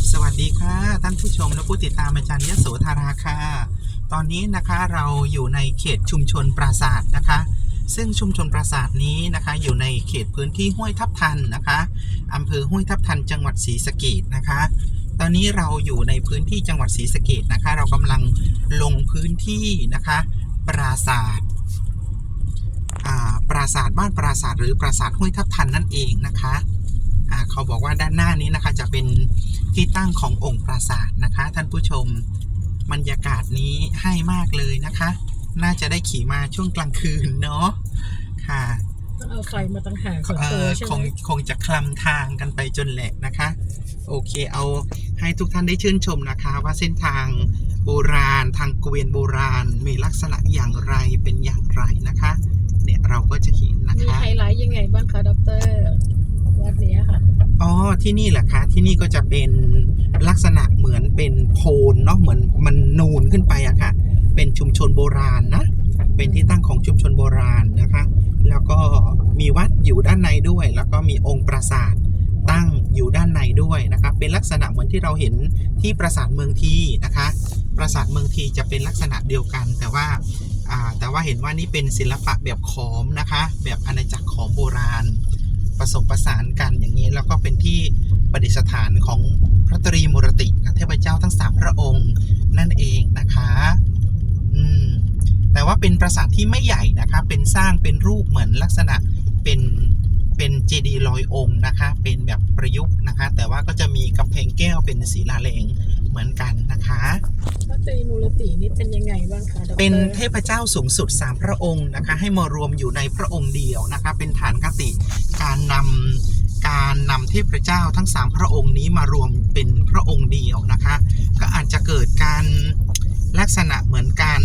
บสวัสดีค่ะ ท่านผู้ชมและผู้ติดตามอาจารย์ยโสธาราค่ะ ตอนนี้นะคะเราอยู่ในเขตชุมชนปราสาทนะคะ ซึ่งชุมชนปราสาทนี้นะคะอยู่ในเขตพื้นที่ห้วยทับทันนะคะอำเภอห้วยทับทันจังหวัดศรีสะเกดนะคะ ตอนนี้เราอยู่ในพื้นที่จังหวัดศรีสะเกดนะคะ เรากำลังลงพื้นที่นะคะ ปราสาทอ่าปราสาทบ้านปราสาทหรือปราสาทห้วยทับทันนั่นเองนะคะเขาบอกว่าด้านหน้านี้นะคะจะเป็น ที่ตั้งขององค์ปราสาทนะคะ ท่านผู้ชมบรรยากาศนี้ให้มากเลยนะคะ น่าจะได้ขี่มาช่วงกลางคืนเนาะค่ะต้องเอาไฟมาตั้งหากส่วนเอตัวอใช่คไหงมคงจะคลำทางกันไปจนแหลกนะคะ โอเคเอาให้ทุกท่านได้ชื่นชมนะคะ ว่าเส้นทางโบราณทางเกวียนโบราณมีลักษณะอย่างไรเป็นอย่างไรนะคะ เนี่ยเราก็จะเห็นนะมีคะไฮไลท์ยังไงบ้างคะดรวัดเนี้ยค่ะ อ๋อ ที่นี่แหละคะที่นี่ก็จะเป็นลักษณะเหมือนเป็นโพนเนาะเหมือนมันนูนขึ้นไปอะค่ะ เป็นชุมชนโบราณนะเป็นที่ตั้งของชุมชนโบราณนะคะ แล้วก็มีวัดอยู่ด้านในด้วย แล้วก็มีองค์ปราสาทตั้งอยู่ด้านในด้วยนะคะเป็นลักษณะเหมือนที่เราเห็นที่ปราสาทเมืองทีนะคะ ปราสาทเมืองทีจะเป็นลักษณะเดียวกัน แต่ว่าอ่าแต่ว่าเห็นว่านี่เป็นศิลปะแบบขอมนะคะ แบบอาณาจักรขอมโบราณ ผสมผสานกันอย่างนี้ แล้วก็เป็นที่ประดิษฐานของพระตรีมุรติเทพเจ้าทั้งสามพระองค์นั่นเองนะคะอืมแต่ว่าเป็นปราสาทที่ไม่ใหญ่นะคะ เป็นสร้างเป็นรูปเหมือนลักษณะเป็นเป็นเจดีย์ลอยองค์นะคะ เป็นแบบประยุกต์นะคะ แต่ว่าก็จะมีกำแพงแก้วเป็นศิลาแรง เหมือนกันนะคะพระตรีมูลตินี่เป็นยังไงบ้างคะดรเป็นเทพเจ้าสูงสุด3พระองค์นะคะ ให้มารวมอยู่ในพระองค์เดียวนะคะ เป็นฐานคติการนำการนำเทพเจ้าทั้ง 3 พระองค์นี้มารวมเป็นพระองค์เดียวนะคะ ก็อาจจะเกิดการลักษณะเหมือนการ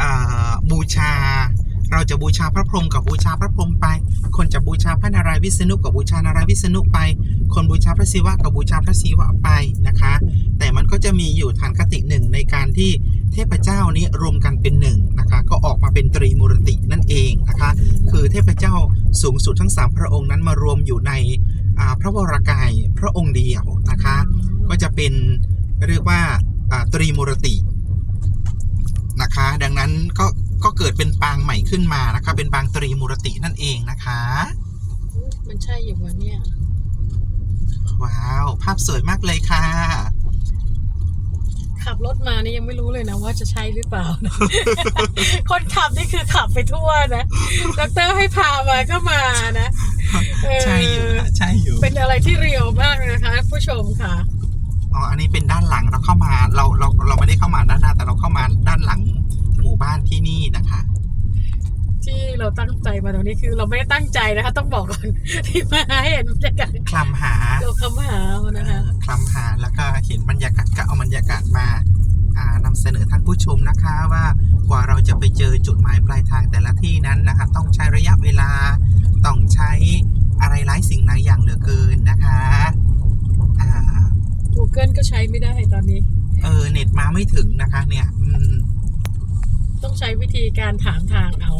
อ่าบูชา เรา จะบูชาพระพรหมกับบูชาพระพรหมไป คนจะบูชาพระนารายณ์วิษณุกับบูชานารายณ์วิษณุไป คนบูชาพระศิวะกับบูชาพระศิวะไปนะคะ แต่มันก็จะมีอยู่ฐานคติหนึ่งในการที่เทพเจ้านี้รวมกันเป็นหนึ่งนะคะก็ออกมาเป็นตรีมูรตินั่นเองนะคะคือเทพเจ้าสูงสุดทั้งสามพระองค์นั้นมารวมอยู่ในพระวรากายพระองค์เดียวนะคะก็จะเป็นเรียกว่าอ่าตรีมูรตินะคะดังนั้นก็ ขึ้นมานะคะ เป็นปางตรีมูรตินั่นเองนะคะ มันใช่อยู่วะเนี่ย ว้าว ภาพสวยมากเลยค่ะ ขับรถมานี่ยังไม่รู้เลยนะว่าจะใช่หรือเปล่านะ คนขับนี่คือขับไปทั่วนะดรให้พามาก็มานะเออใช่อยู่ค่ะใช่อยู่เป็นอะไรที่เรียวมากนะคะ ผู้ชมค่ะ อ๋ออันนี้เป็นด้านหลังเราเข้ามาเราเราเราไม่ได้เข้ามาด้านหน้าแต่เราเข้ามาด้านหลังหมู่บ้านที่นี่นะคะ ที่เราตั้งใจ มาตรงนี้คือเราไม่ได้ตั้งใจนะคะ ต้องบอกก่อนที่มาให้เห็นบรรยากาศคลำหาเราคำหาเอานะคะเอ่อคลำหาแล้วก็เห็นบรรยากาศก็เอาบรรยากาศมาอ่านำเสนอท่านผู้ชมนะคะว่ากว่าเราจะไปเจอจุดหมายปลายทางแต่ละที่นั้นนะคะ ต้องใช้ระยะเวลาต้องใช้อะไรหลายสิ่งหลายอย่างเหลือเกินนะคะอ่า Google ก็ใช้ไม่ได้ตอนนี้ เออ เน็ตมาไม่ถึงนะคะเนี่ยอืมต้องใช้วิธีการถามทางเอา